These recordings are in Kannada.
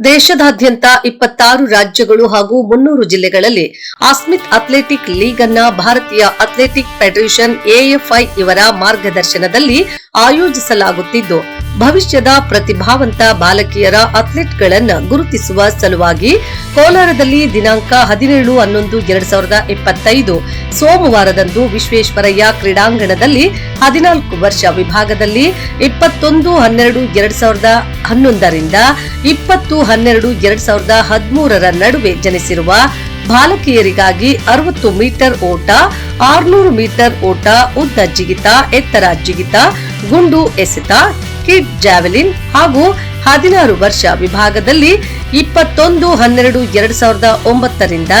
ದೇಶದಾದ್ಯಂತ ಇಪ್ಪತ್ತಾರು ರಾಜ್ಯಗಳು ಹಾಗೂ ಮುನ್ನೂರು ಜಿಲ್ಲೆಗಳಲ್ಲಿ ಆಸ್ಮಿತ್ ಅಥ್ಲೆಟಿಕ್ ಲೀಗ್ ಅನ್ನ ಭಾರತೀಯ ಅಥ್ಲೆಟಿಕ್ ಫೆಡರೇಷನ್ ಎಎಫ್ಐ ಇವರ ಮಾರ್ಗದರ್ಶನದಲ್ಲಿ ಆಯೋಜಿಸಲಾಗುತ್ತಿದ್ದು, ಭವಿಷ್ಯದ ಪ್ರತಿಭಾವಂತ ಬಾಲಕಿಯರ ಅಥ್ಲೆಟ್ಗಳನ್ನು ಗುರುತಿಸುವ ಸಲುವಾಗಿ ಕೋಲಾರದಲ್ಲಿ ದಿನಾಂಕ ಹದಿನೇಳು ಹನ್ನೊಂದು ಎರಡ್ ಸಾವಿರದ ಇಪ್ಪತ್ತೈದು ಸೋಮವಾರದಂದು ವಿಶ್ವೇಶ್ವರಯ್ಯ ಕ್ರೀಡಾಂಗಣದಲ್ಲಿ ಹದಿನಾಲ್ಕು ವರ್ಷ ವಿಭಾಗದಲ್ಲಿ ಇಪ್ಪತ್ತೊಂದು ಹನ್ನೆರಡು ಎರಡ್ ಸಾವಿರದ ಹನ್ನೊಂದರಿಂದ ಇಪ್ಪತ್ತು ಹನ್ನೆರಡು, ಎರಡ್ ಸಾವಿರದ ಹದಿಮೂರರ ನಡುವೆ ಜನಿಸಿರುವ ಬಾಲಕಿಯರಿಗಾಗಿ ಅರವತ್ತು ಮೀಟರ್ ಓಟ, ಆರ್ನೂರು ಮೀಟರ್ ಓಟ, ಉದ್ದ ಜಿಗಿತ, ಎತ್ತರ ಜಿಗಿತ, ಗುಂಡು ಎಸೆತ, ಕಿಡ್ ಜಾವೆಲಿನ್ ಹಾಗೂ ಹದಿನಾರು ವರ್ಷ ವಿಭಾಗದಲ್ಲಿ ಇಪ್ಪತ್ತೊಂದು, ಹನ್ನೆರಡು, ಎರಡ್ ಸಾವಿರದ ಒಂಬತ್ತರಿಂದ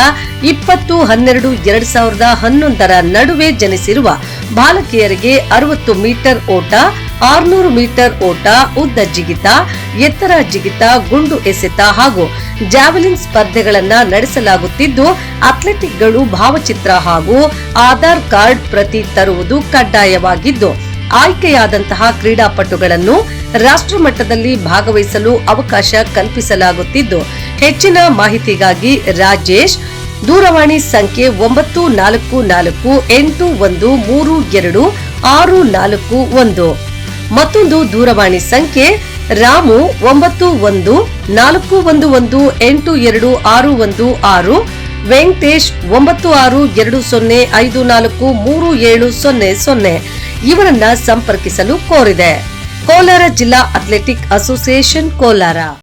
ಇಪ್ಪತ್ತು, ಹನ್ನೆರಡು, ಎರಡ್ ಸಾವಿರದ ಹನ್ನೊಂದರ ನಡುವೆ ಜನಿಸಿರುವ ಬಾಲಕಿಯರಿಗೆ ಅರವತ್ತು ಮೀಟರ್ ಓಟ ಆರ್ನೂರು ಮೀಟರ್ ಓಟ, ಉದ್ದ ಜಿಗಿತ, ಎತ್ತರ ಜಿಗಿತ, ಗುಂಡು ಎಸೆತ ಹಾಗೂ ಜಾವೆಲಿನ್ ಸ್ಪರ್ಧೆಗಳನ್ನ ನಡೆಸಲಾಗುತ್ತಿದ್ದು, ಅಥ್ಲೆಟಿಕ್ಗಳು ಭಾವಚಿತ್ರ ಹಾಗೂ ಆಧಾರ್ ಕಾರ್ಡ್ ಪ್ರತಿ ತರುವುದು ಕಡ್ಡಾಯವಾಗಿದ್ದು, ಆಯ್ಕೆಯಾದಂತಹ ಕ್ರೀಡಾಪಟುಗಳನ್ನು ರಾಷ್ಟ್ರಮಟ್ಟದಲ್ಲಿ ಭಾಗವಹಿಸಲು ಅವಕಾಶ ಕಲ್ಪಿಸಲಾಗುತ್ತಿದ್ದು, ಹೆಚ್ಚಿನ ಮಾಹಿತಿಗಾಗಿ ರಾಜೇಶ್, ದೂರವಾಣಿ ಸಂಖ್ಯೆ ಒಂಬತ್ತು ನಾಲ್ಕು ನಾಲ್ಕು ಎಂಟು ಒಂದು ಮೂರು ಎರಡು ಆರು ನಾಲ್ಕು ಒಂದು. ಮತ್ತೊಂದು ದೂರವಾಣಿ ಸಂಖ್ಯೆ, ರಾಮು ಒಂಬತ್ತು ಒಂದು, ನಾಲ್ಕು ಒಂದು ಒಂದು ಎಂಟು ಎರಡು ಆರು ಒಂದು ಆರು, ವೆಂಕಟೇಶ್ ಒಂಬತ್ತು ಆರು ಎರಡು ಸೊನ್ನೆ ಐದು ನಾಲ್ಕು ಮೂರು ಏಳು ಸೊನ್ನೆ ಸೊನ್ನೆ. ಇವರನ್ನ ಸಂಪರ್ಕಿಸಲು ಕೋರಿದೆ. ಕೋಲಾರ ಜಿಲ್ಲಾ ಅಥ್ಲೆಟಿಕ್ ಅಸೋಸಿಯೇಷನ್ ಕೋಲಾರ.